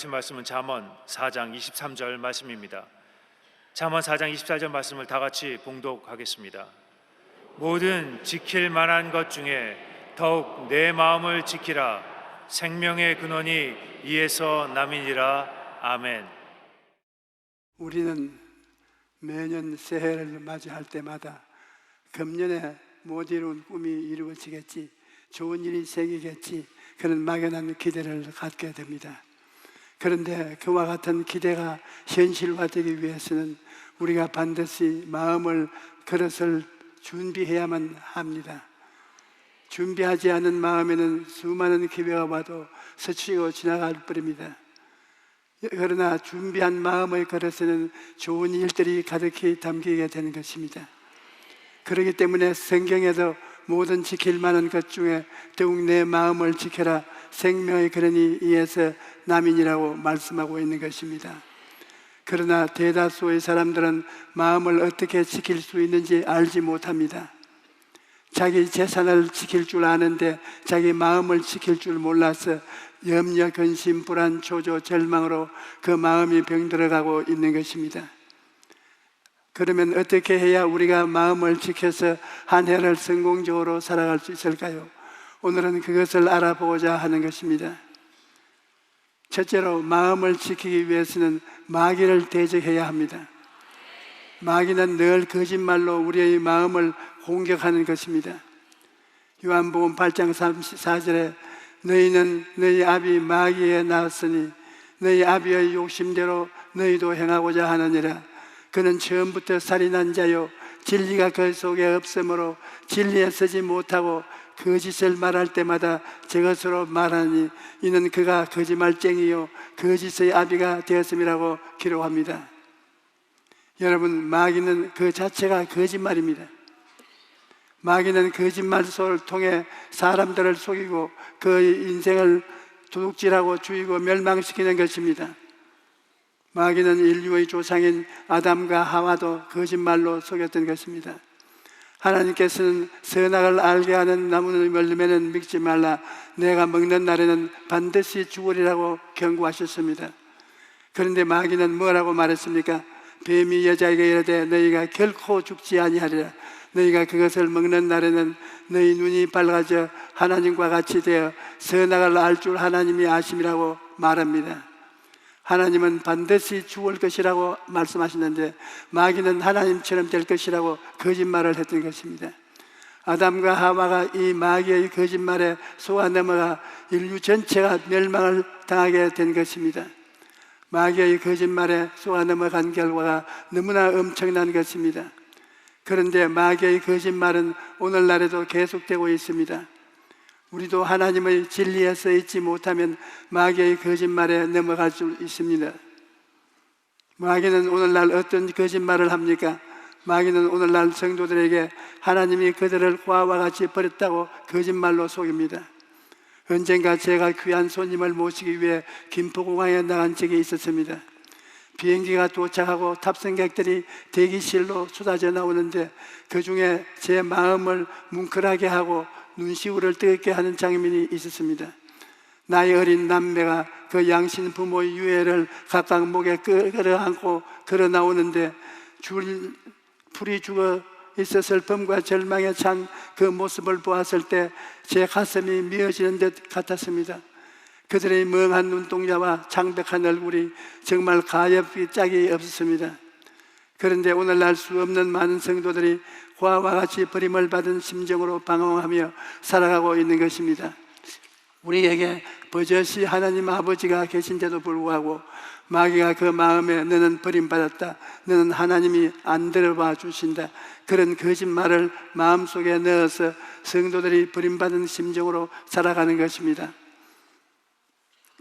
하신 말씀은 잠언 4장 23절 말씀입니다. 잠언 4장 24절 말씀을 다 같이 봉독하겠습니다. 모든 지킬 만한 것 중에 더욱 내 마음을 지키라 생명의 근원이 이에서 남이니라 아멘. 우리는 매년 새해를 맞이할 때마다 금년에 못 이룬 꿈이 이루어지겠지, 좋은 일이 생기겠지, 그런 막연한 기대를 갖게 됩니다. 그런데 그와 같은 기대가 현실화되기 위해서는 우리가 반드시 마음을 그릇을 준비해야만 합니다. 준비하지 않은 마음에는 수많은 기회가 와도 스치고 지나갈 뿐입니다. 그러나 준비한 마음의 그릇에는 좋은 일들이 가득히 담기게 되는 것입니다. 그렇기 때문에 성경에도 모든 지킬 만한 것 중에 더욱 내 마음을 지켜라 생명의 근원이 이에서 남인이라고 말씀하고 있는 것입니다. 그러나 대다수의 사람들은 마음을 어떻게 지킬 수 있는지 알지 못합니다. 자기 재산을 지킬 줄 아는데 자기 마음을 지킬 줄 몰라서 염려, 근심, 불안, 초조, 절망으로 그 마음이 병들어가고 있는 것입니다. 그러면 어떻게 해야 우리가 마음을 지켜서 한 해를 성공적으로 살아갈 수 있을까요? 오늘은 그것을 알아보고자 하는 것입니다. 첫째로 마음을 지키기 위해서는 마귀를 대적해야 합니다. 마귀는 늘 거짓말로 우리의 마음을 공격하는 것입니다. 요한복음 8장 34절에 너희는 너희 아비 마귀에 나왔으니 너희 아비의 욕심대로 너희도 행하고자 하느니라. 그는 처음부터 살인한 자요 진리가 그 속에 없으므로 진리에 서지 못하고 거짓을 말할 때마다 저것으로 말하니 이는 그가 거짓말쟁이요 거짓의 아비가 되었음이라고 기록합니다. 여러분 마귀는 그 자체가 거짓말입니다. 마귀는 거짓말 소를 통해 사람들을 속이고 그 인생을 도둑질하고 죽이고 멸망시키는 것입니다. 마귀는 인류의 조상인 아담과 하와도 거짓말로 속였던 것입니다. 하나님께서는 선악을 알게 하는 나무를 열매는 믿지 말라. 내가 먹는 날에는 반드시 죽으리라고 경고하셨습니다. 그런데 마귀는 뭐라고 말했습니까? 뱀이 여자에게 이르되 너희가 결코 죽지 아니하리라. 너희가 그것을 먹는 날에는 너희 눈이 밝아져 하나님과 같이 되어 선악을 알 줄 하나님이 아심이라고 말합니다. 하나님은 반드시 죽을 것이라고 말씀하시는데 마귀는 하나님처럼 될 것이라고 거짓말을 했던 것입니다. 아담과 하와가 이 마귀의 거짓말에 속아 넘어가 인류 전체가 멸망을 당하게 된 것입니다. 마귀의 거짓말에 속아 넘어간 결과가 너무나 엄청난 것입니다. 그런데 마귀의 거짓말은 오늘날에도 계속되고 있습니다. 우리도 하나님의 진리에 서 있지 못하면 마귀의 거짓말에 넘어갈 수 있습니다. 마귀는 오늘날 어떤 거짓말을 합니까? 마귀는 오늘날 성도들에게 하나님이 그들을 화와 같이 버렸다고 거짓말로 속입니다. 언젠가 제가 귀한 손님을 모시기 위해 김포공항에 나간 적이 있었습니다. 비행기가 도착하고 탑승객들이 대기실로 쏟아져 나오는데 그 중에 제 마음을 뭉클하게 하고 눈시울을 뜨겁게 하는 장면이 있었습니다. 나이 어린 남매가 그 양신 부모의 유해를 각각 목에 끌어안고 걸어 나오는데 줄 풀이 죽어 있어 슬픔과 절망에 찬 그 모습을 보았을 때 제 가슴이 미어지는 듯 같았습니다. 그들의 멍한 눈동자와 창백한 얼굴이 정말 가엾기 짝이 없었습니다. 그런데 오늘날 수 없는 많은 성도들이 화와 같이 버림을 받은 심정으로 방황하며 살아가고 있는 것입니다. 우리에게 버젓이 하나님 아버지가 계신데도 불구하고 마귀가 그 마음에 너는 버림받았다. 너는 하나님이 안 들어봐 주신다. 그런 거짓말을 마음속에 넣어서 성도들이 버림받은 심정으로 살아가는 것입니다.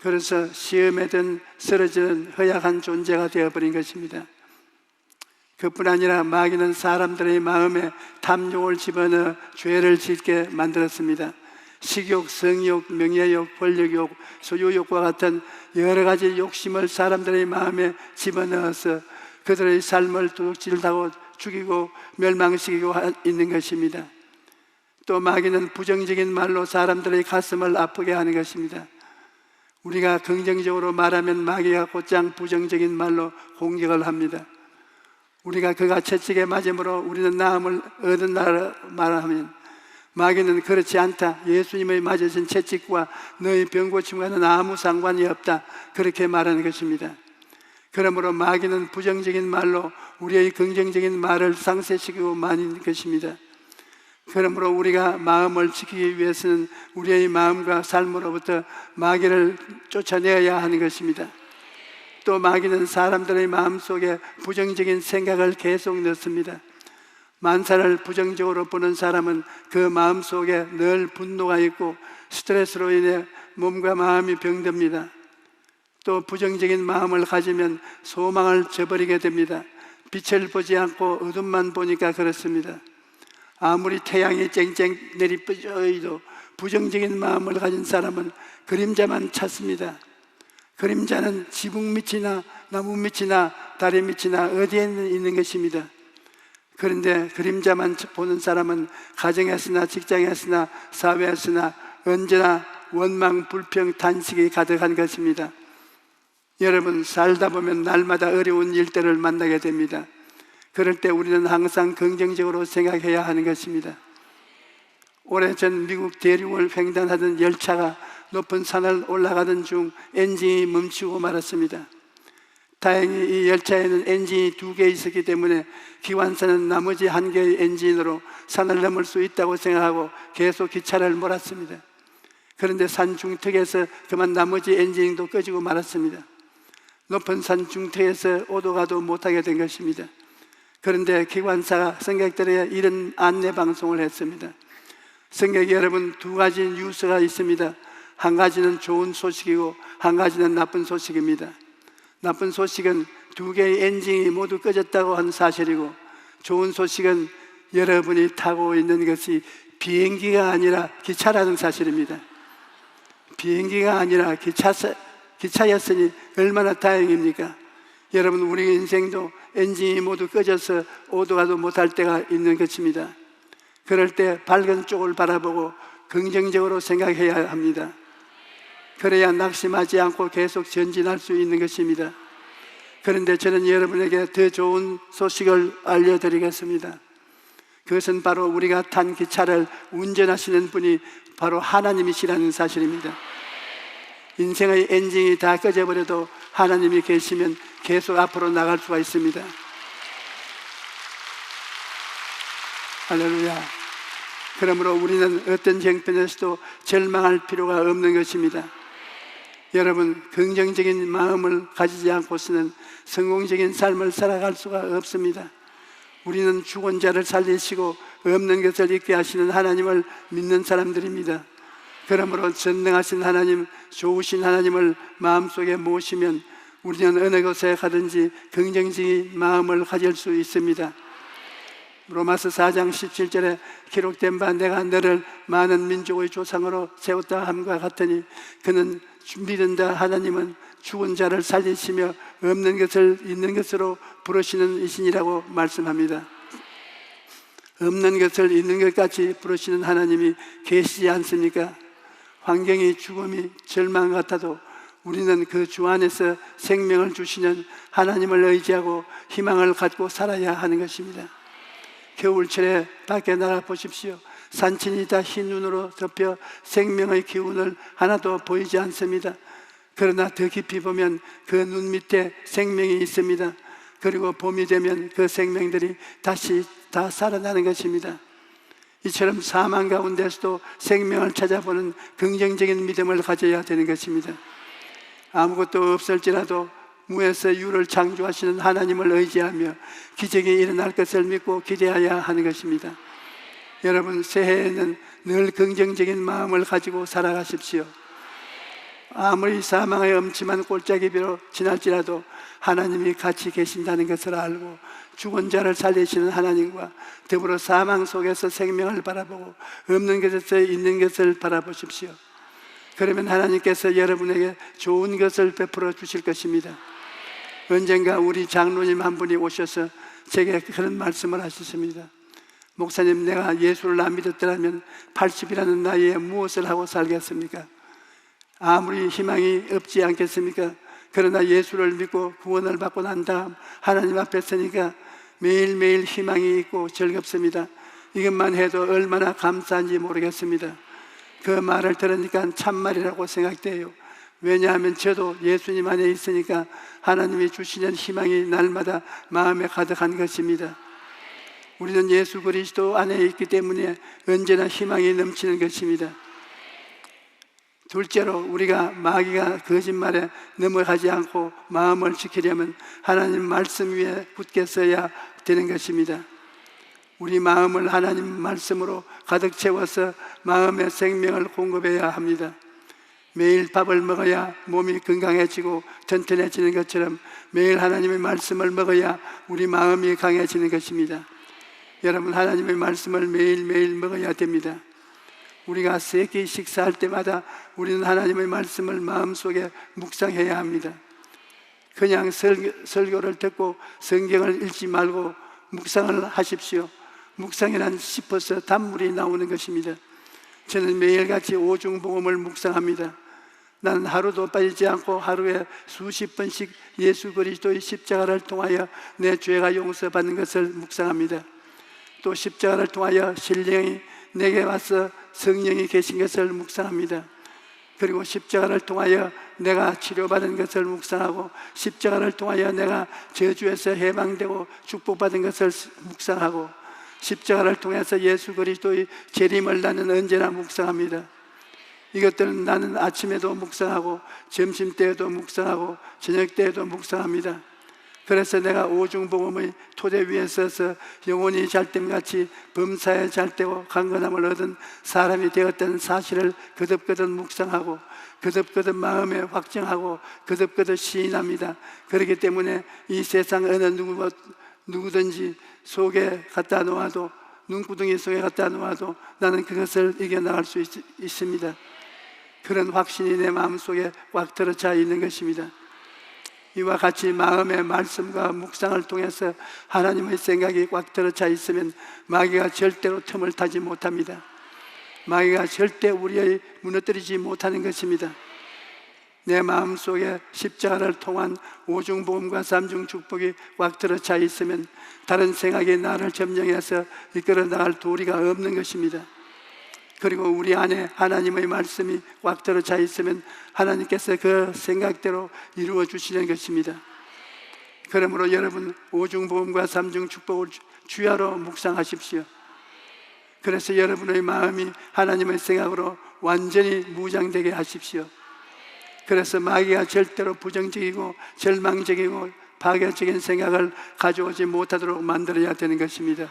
그래서 시험에 든 쓰러지는 허약한 존재가 되어버린 것입니다. 그뿐 아니라 마귀는 사람들의 마음에 탐욕을 집어넣어 죄를 짓게 만들었습니다. 식욕, 성욕, 명예욕, 권력욕, 소유욕과 같은 여러 가지 욕심을 사람들의 마음에 집어넣어서 그들의 삶을 도둑질하고 죽이고 멸망시키고 있는 것입니다. 또 마귀는 부정적인 말로 사람들의 가슴을 아프게 하는 것입니다. 우리가 긍정적으로 말하면 마귀가 곧장 부정적인 말로 공격을 합니다. 우리가 그가 채찍에 맞음으로 우리는 나음을 얻은 날 말하면 마귀는 그렇지 않다. 예수님의 맞으신 채찍과 너의 병 고침과는 아무 상관이 없다. 그렇게 말하는 것입니다. 그러므로 마귀는 부정적인 말로 우리의 긍정적인 말을 상쇄시키고 마는 것입니다. 그러므로 우리가 마음을 지키기 위해서는 우리의 마음과 삶으로부터 마귀를 쫓아내어야 하는 것입니다. 또 마귀는 사람들의 마음 속에 부정적인 생각을 계속 넣습니다. 만사를 부정적으로 보는 사람은 그 마음 속에 늘 분노가 있고 스트레스로 인해 몸과 마음이 병듭니다. 또 부정적인 마음을 가지면 소망을 저버리게 됩니다. 빛을 보지 않고 어둠만 보니까 그렇습니다. 아무리 태양이 쨍쨍 내리뿌려도 부정적인 마음을 가진 사람은 그림자만 찾습니다. 그림자는 지붕 밑이나 나무 밑이나 달의 밑이나 어디에 있는 것입니다. 그런데 그림자만 보는 사람은 가정에서나 직장에서나 사회에서나 언제나 원망, 불평, 단식이 가득한 것입니다. 여러분, 살다 보면 날마다 어려운 일들을 만나게 됩니다. 그럴 때 우리는 항상 긍정적으로 생각해야 하는 것입니다. 오래전 미국 대륙을 횡단하던 열차가 높은 산을 올라가던 중 엔진이 멈추고 말았습니다. 다행히 이 열차에는 엔진이 두 개 있었기 때문에 기관사는 나머지 한 개의 엔진으로 산을 넘을 수 있다고 생각하고 계속 기차를 몰았습니다. 그런데 산 중턱에서 그만 나머지 엔진도 꺼지고 말았습니다. 높은 산 중턱에서 오도 가도 못하게 된 것입니다. 그런데 기관사가 승객들에게 이런 안내 방송을 했습니다. 승객 여러분 두 가지 뉴스가 있습니다. 한 가지는 좋은 소식이고 한 가지는 나쁜 소식입니다. 나쁜 소식은 두 개의 엔진이 모두 꺼졌다고 하는 사실이고 좋은 소식은 여러분이 타고 있는 것이 비행기가 아니라 기차라는 사실입니다. 비행기가 아니라 기차, 기차였으니 얼마나 다행입니까? 여러분, 우리 인생도 엔진이 모두 꺼져서 오도가도 못할 때가 있는 것입니다. 그럴 때 밝은 쪽을 바라보고 긍정적으로 생각해야 합니다. 그래야 낙심하지 않고 계속 전진할 수 있는 것입니다. 그런데 저는 여러분에게 더 좋은 소식을 알려드리겠습니다. 그것은 바로 우리가 탄 기차를 운전하시는 분이 바로 하나님이시라는 사실입니다. 인생의 엔진이 다 꺼져버려도 하나님이 계시면 계속 앞으로 나갈 수가 있습니다. 할렐루야. 그러므로 우리는 어떤 형편에서도 절망할 필요가 없는 것입니다. 여러분, 긍정적인 마음을 가지지 않고서는 성공적인 삶을 살아갈 수가 없습니다. 우리는 죽은 자를 살리시고 없는 것을 있게 하시는 하나님을 믿는 사람들입니다. 그러므로 전능하신 하나님, 좋으신 하나님을 마음속에 모시면 우리는 어느 곳에 가든지 긍정적인 마음을 가질 수 있습니다. 로마서 4장 17절에 기록된 바 내가 너를 많은 민족의 조상으로 세웠다 함과 같으니 그는 믿은다 하나님은 죽은 자를 살리시며 없는 것을 있는 것으로 부르시는 이신이라고 말씀합니다. 없는 것을 있는 것 같이 부르시는 하나님이 계시지 않습니까? 환경이 죽음이 절망 같아도 우리는 그 주 안에서 생명을 주시는 하나님을 의지하고 희망을 갖고 살아야 하는 것입니다. 겨울철에 밖에 나가 보십시오. 산천이 다 흰 눈으로 덮여 생명의 기운을 하나도 보이지 않습니다. 그러나 더 깊이 보면 그 눈 밑에 생명이 있습니다. 그리고 봄이 되면 그 생명들이 다시 다 살아나는 것입니다. 이처럼 사망 가운데서도 생명을 찾아보는 긍정적인 믿음을 가져야 되는 것입니다. 아무것도 없을지라도 무에서 유를 창조하시는 하나님을 의지하며 기적이 일어날 것을 믿고 기대해야 하는 것입니다. 여러분 새해에는 늘 긍정적인 마음을 가지고 살아가십시오. 아무리 사망의 엄침한 골짜기비로 지날지라도 하나님이 같이 계신다는 것을 알고 죽은 자를 살리시는 하나님과 더불어 사망 속에서 생명을 바라보고 없는 것에서 있는 것을 바라보십시오. 그러면 하나님께서 여러분에게 좋은 것을 베풀어 주실 것입니다. 언젠가 우리 장로님 한 분이 오셔서 제게 그런 말씀을 하셨습니다. 목사님, 내가 예수를 안 믿었더라면 80이라는 나이에 무엇을 하고 살겠습니까? 아무리 희망이 없지 않겠습니까? 그러나 예수를 믿고 구원을 받고 난 다음 하나님 앞에 서니까 매일매일 희망이 있고 즐겁습니다. 이것만 해도 얼마나 감사한지 모르겠습니다. 그 말을 들으니까 참말이라고 생각돼요. 왜냐하면 저도 예수님 안에 있으니까 하나님이 주시는 희망이 날마다 마음에 가득한 것입니다. 우리는 예수 그리스도 안에 있기 때문에 언제나 희망이 넘치는 것입니다. 둘째로 우리가 마귀가 거짓말에 넘어가지 않고 마음을 지키려면 하나님 말씀 위에 굳게 서야 되는 것입니다. 우리 마음을 하나님 말씀으로 가득 채워서 마음의 생명을 공급해야 합니다. 매일 밥을 먹어야 몸이 건강해지고 튼튼해지는 것처럼 매일 하나님의 말씀을 먹어야 우리 마음이 강해지는 것입니다. 여러분 하나님의 말씀을 매일매일 먹어야 됩니다. 우리가 세 끼 식사할 때마다 우리는 하나님의 말씀을 마음속에 묵상해야 합니다. 그냥 설교, 설교를 듣고 성경을 읽지 말고 묵상을 하십시오. 묵상이란 씹어서 단물이 나오는 것입니다. 저는 매일같이 오중복음을 묵상합니다. 나는 하루도 빠지지 않고 하루에 수십 번씩 예수 그리스도의 십자가를 통하여 내 죄가 용서받는 것을 묵상합니다. 또 십자가를 통하여 신령이 내게 와서 성령이 계신 것을 묵상합니다. 그리고 십자가를 통하여 내가 치료받은 것을 묵상하고 십자가를 통하여 내가 저주에서 해방되고 축복받은 것을 묵상하고 십자가를 통해서 예수 그리스도의 재림을 나는 언제나 묵상합니다. 이것들은 나는 아침에도 묵상하고 점심 때에도 묵상하고 저녁 때에도 묵상합니다. 그래서 내가 오중복음의 토대 위에 서서 영혼이 잘됨같이 범사에 잘되고 강건함을 얻은 사람이 되었다는 사실을 거듭거듭 묵상하고 거듭거듭 마음에 확정하고 거듭거듭 시인합니다. 그렇기 때문에 이 세상 어느 누구, 누구든지 속에 갖다 놓아도 눈구덩이 속에 갖다 놓아도 나는 그것을 이겨나갈 수 있, 있습니다. 그런 확신이 내 마음속에 꽉 들어차 있는 것입니다. 이와 같이 마음의 말씀과 묵상을 통해서 하나님의 생각이 꽉 들어차 있으면 마귀가 절대로 틈을 타지 못합니다. 마귀가 절대 우리의 무너뜨리지 못하는 것입니다. 내 마음 속에 십자가를 통한 오중보험과 삼중 축복이 꽉 들어차 있으면 다른 생각이 나를 점령해서 이끌어 나갈 도리가 없는 것입니다. 그리고 우리 안에 하나님의 말씀이 꽉 들어차 있으면 하나님께서 그 생각대로 이루어 주시는 것입니다. 그러므로 여러분 오중 보험과 삼중 축복을 주야로 묵상하십시오. 그래서 여러분의 마음이 하나님의 생각으로 완전히 무장되게 하십시오. 그래서 마귀가 절대로 부정적이고 절망적이고 파괴적인 생각을 가져오지 못하도록 만들어야 되는 것입니다.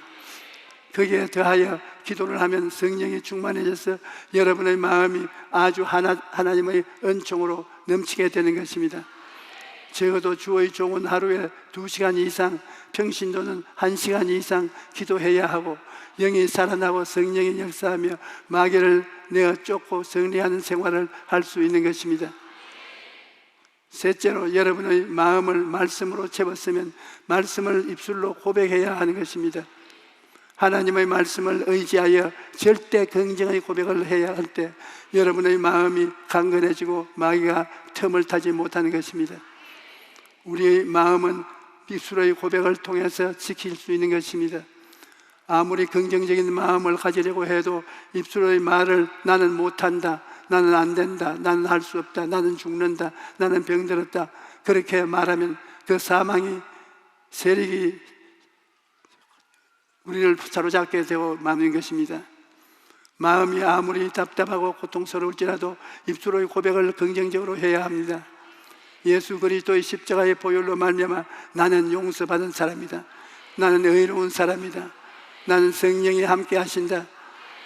거기에 더하여 기도를 하면 성령이 충만해져서 여러분의 마음이 아주 하나, 하나님의 은총으로 넘치게 되는 것입니다. 적어도 주의 종은 하루에 두 시간 이상, 평신도는 한 시간 이상 기도해야 하고 영이 살아나고 성령이 역사하며 마귀를 내어 쫓고 승리하는 생활을 할 수 있는 것입니다. 셋째로 여러분의 마음을 말씀으로 채웠으면 말씀을 입술로 고백해야 하는 것입니다. 하나님의 말씀을 의지하여 절대 긍정의 고백을 해야 할 때 여러분의 마음이 강건해지고 마귀가 틈을 타지 못하는 것입니다. 우리의 마음은 입술의 고백을 통해서 지킬 수 있는 것입니다. 아무리 긍정적인 마음을 가지려고 해도 입술의 말을 나는 못한다, 나는 안 된다, 나는 할 수 없다, 나는 죽는다, 나는 병들었다. 그렇게 말하면 그 사망이 세력이 우리를 사로잡게 되고 마는 것입니다. 마음이 아무리 답답하고 고통스러울지라도 입술의 고백을 긍정적으로 해야 합니다. 예수 그리스도의 십자가의 보혈로 말미암아 나는 용서받은 사람이다. 나는 의로운 사람이다. 나는 성령이 함께 하신다.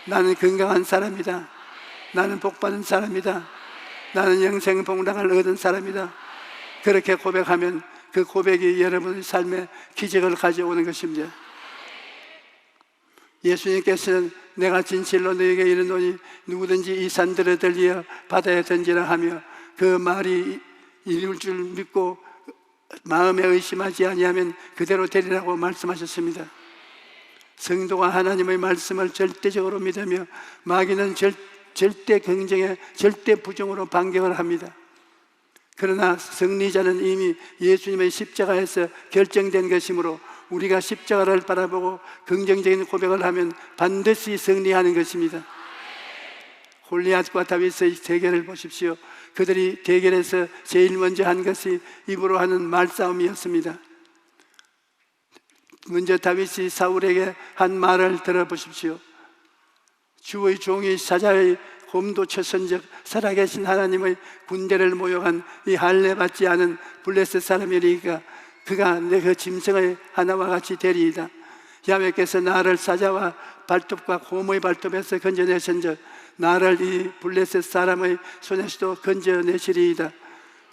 나는 건강한 사람이다. 나는 복받은 사람이다. 나는 영생 복락을 얻은 사람이다. 그렇게 고백하면 그 고백이 여러분의 삶에 기적을 가져오는 것입니다. 예수님께서는 내가 진실로 너에게 이르노니 누구든지 이 산들을 들리어 바다에 던지라 하며 그 말이 이룰 줄 믿고 마음에 의심하지 아니하면 그대로 되리라고 말씀하셨습니다. 성도가 하나님의 말씀을 절대적으로 믿으며 마귀는 절, 절대 긍정에 절대 부정으로 반격을 합니다. 그러나 승리자는 이미 예수님의 십자가에서 결정된 것이므로 우리가 십자가를 바라보고 긍정적인 고백을 하면 반드시 승리하는 것입니다. 골리앗과 다윗의 대결을 보십시오. 그들이 대결에서 제일 먼저 한 것이 입으로 하는 말싸움이었습니다. 먼저 다윗이 사울에게 한 말을 들어보십시오. 주의 종이 사자의 곰도 쳤은즉 살아계신 하나님의 군대를 모욕한 이 할례 받지 않은 블레셋 사람이리까 그가 내 그 짐승의 하나와 같이 되리이다. 야훼께서 나를 사자와 발톱과 곰의 발톱에서 건져내신즉 나를 이 블레셋 사람의 손에서도 건져내시리이다.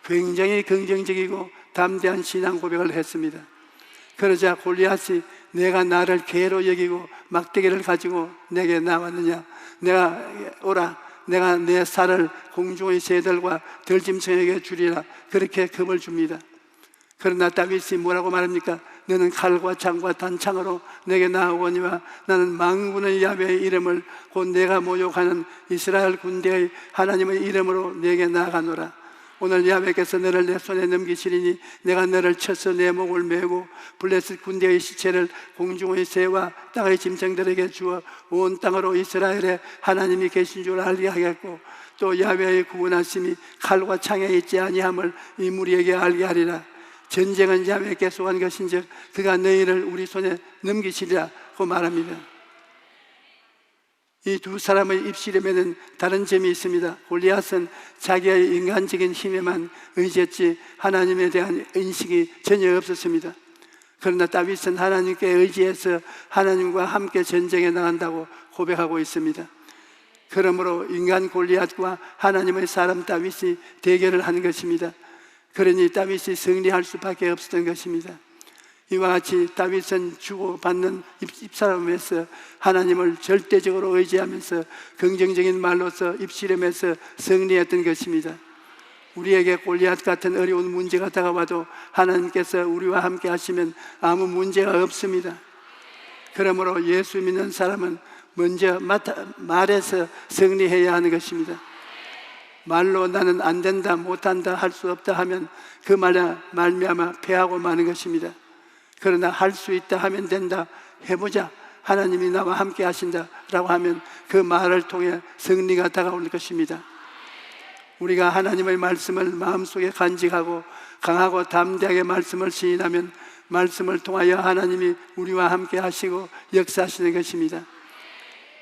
굉장히 긍정적이고 담대한 신앙 고백을 했습니다. 그러자 골리앗이 내가 나를 개로 여기고 막대기를 가지고 내게 나왔느냐 내가 오라 내가 내 살을 공중의 새들과 들짐승에게 주리라 그렇게 금을 줍니다 그러나 다윗이 뭐라고 말합니까? 너는 칼과 창과 단창으로 내게 나오거니와 나는 망군의 야훼의 이름을 곧 내가 모욕하는 이스라엘 군대의 하나님의 이름으로 내게 나아가노라 오늘 야훼께서 너를 내 손에 넘기시리니 내가 너를 쳐서 내 목을 메고 블레셋 군대의 시체를 공중의 새와 땅의 짐승들에게 주어 온 땅으로 이스라엘에 하나님이 계신 줄 알게 하겠고 또 야훼의 구원하심이 칼과 창에 있지 아니함을 이 무리에게 알게 하리라 전쟁은 야훼께 속한 것인즉 그가 너희를 우리 손에 넘기시리라고 말합니다 이 두 사람의 입씨름에는 다른 점이 있습니다. 골리앗은 자기의 인간적인 힘에만 의지했지 하나님에 대한 인식이 전혀 없었습니다. 그러나 다윗은 하나님께 의지해서 하나님과 함께 전쟁에 나간다고 고백하고 있습니다. 그러므로 인간 골리앗과 하나님의 사람 다윗이 대결을 하는 것입니다. 그러니 다윗이 승리할 수밖에 없었던 것입니다. 이와 같이 다윗은 주고받는 입사람에서 하나님을 절대적으로 의지하면서 긍정적인 말로서 입시름에서 승리했던 것입니다. 우리에게 골리앗 같은 어려운 문제가 다가와도 하나님께서 우리와 함께 하시면 아무 문제가 없습니다. 그러므로 예수 믿는 사람은 먼저 말해서 승리해야 하는 것입니다. 말로 나는 안 된다, 못한다, 할 수 없다 하면 그 말에 말미암아 패하고 마는 것입니다. 그러나 할 수 있다 하면 된다. 해보자. 하나님이 나와 함께 하신다. 라고 하면 그 말을 통해 승리가 다가올 것입니다. 우리가 하나님의 말씀을 마음속에 간직하고 강하고 담대하게 말씀을 시인하면 말씀을 통하여 하나님이 우리와 함께 하시고 역사하시는 것입니다.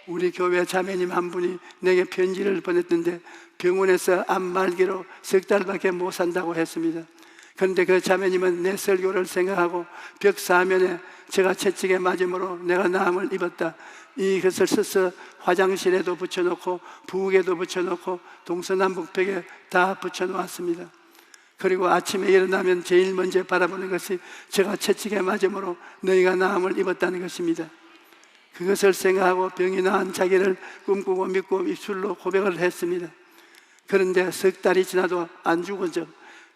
우리 교회 자매님 한 분이 내게 편지를 보냈는데 병원에서 암 말기로 석 달밖에 못 산다고 했습니다. 그런데 그 자매님은 내 설교를 생각하고 벽 사면에 제가 채찍에 맞음으로 내가 나음을 입었다. 이것을 써서 화장실에도 붙여놓고 부엌에도 붙여놓고 동서남북벽에 다 붙여놓았습니다. 그리고 아침에 일어나면 제일 먼저 바라보는 것이 제가 채찍에 맞음으로 너희가 나음을 입었다는 것입니다. 그것을 생각하고 병이 나은 자기를 꿈꾸고 믿고 입술로 고백을 했습니다. 그런데 석 달이 지나도 안 죽어져.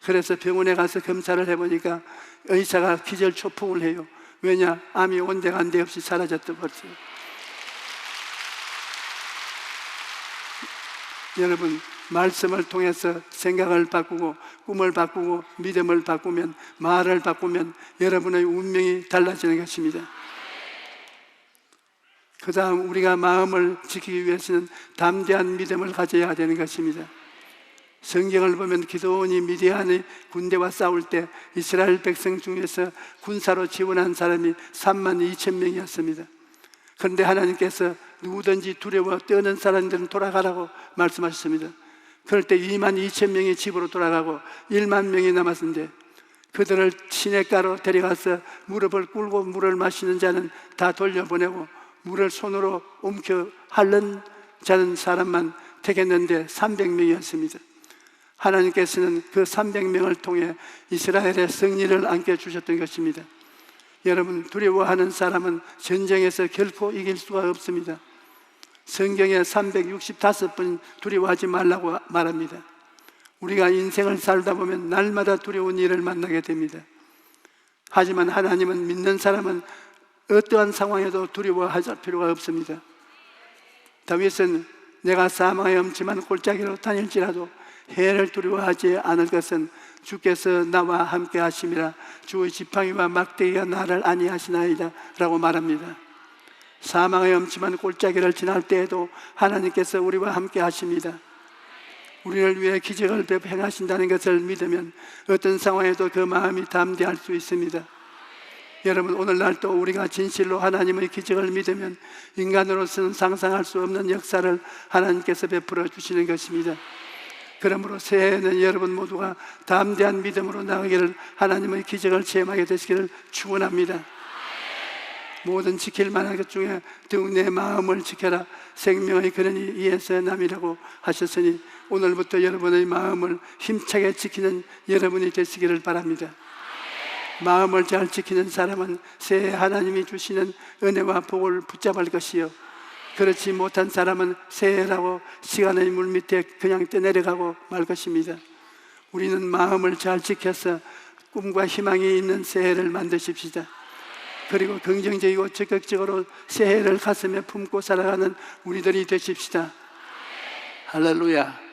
그래서 병원에 가서 검사를 해보니까 의사가 기절 초풍을 해요. 왜냐? 암이 온데간데 없이 사라졌던 거죠. 여러분, 말씀을 통해서 생각을 바꾸고 꿈을 바꾸고 믿음을 바꾸면 말을 바꾸면 여러분의 운명이 달라지는 것입니다. 그 다음 우리가 마음을 지키기 위해서는 담대한 믿음을 가져야 되는 것입니다. 성경을 보면 기도원이 미디안의 군대와 싸울 때 이스라엘 백성 중에서 군사로 지원한 사람이 3만 2천 명이었습니다. 그런데 하나님께서 누구든지 두려워 떠는 사람들은 돌아가라고 말씀하셨습니다. 그럴 때 2만 2천 명이 집으로 돌아가고 1만 명이 남았는데 그들을 시냇가로 데려가서 무릎을 꿇고 물을 마시는 자는 다 돌려보내고 물을 손으로 움켜 핥는 자는 사람만 택했는데 300명이었습니다. 하나님께서는 그 300명을 통해 이스라엘의 승리를 안겨주셨던 것입니다. 여러분, 두려워하는 사람은 전쟁에서 결코 이길 수가 없습니다. 성경에 365번 두려워하지 말라고 말합니다. 우리가 인생을 살다 보면 날마다 두려운 일을 만나게 됩니다. 하지만 하나님은 믿는 사람은 어떠한 상황에도 두려워할 필요가 없습니다. 다윗은 내가 사망의 엄침한 골짜기로 다닐지라도 해를 두려워하지 않을 것은 주께서 나와 함께 하심이라 주의 지팡이와 막대기가 나를 아니하시나이다 라고 말합니다. 사망의 엄침한 골짜기를 지날 때에도 하나님께서 우리와 함께 하십니다. 우리를 위해 기적을 행하신다는 것을 믿으면 어떤 상황에도 그 마음이 담대할 수 있습니다 여러분 오늘날 또 우리가 진실로 하나님의 기적을 믿으면 인간으로서는 상상할 수 없는 역사를 하나님께서 베풀어 주시는 것입니다. 그러므로 새해에는 여러분 모두가 담대한 믿음으로 나가기를 하나님의 기적을 체험하게 되시기를 축원합니다. 모든 지킬 만한 것 중에 더욱 내 마음을 지켜라 생명의 근원이 이에서 남이라고 하셨으니 오늘부터 여러분의 마음을 힘차게 지키는 여러분이 되시기를 바랍니다. 마음을 잘 지키는 사람은 새해 하나님이 주시는 은혜와 복을 붙잡을 것이요. 그렇지 못한 사람은 새해라고 시간의 물 밑에 그냥 떠내려가고 말 것입니다. 우리는 마음을 잘 지켜서 꿈과 희망이 있는 새해를 만드십시다. 그리고 긍정적이고 적극적으로 새해를 가슴에 품고 살아가는 우리들이 되십시다. 할렐루야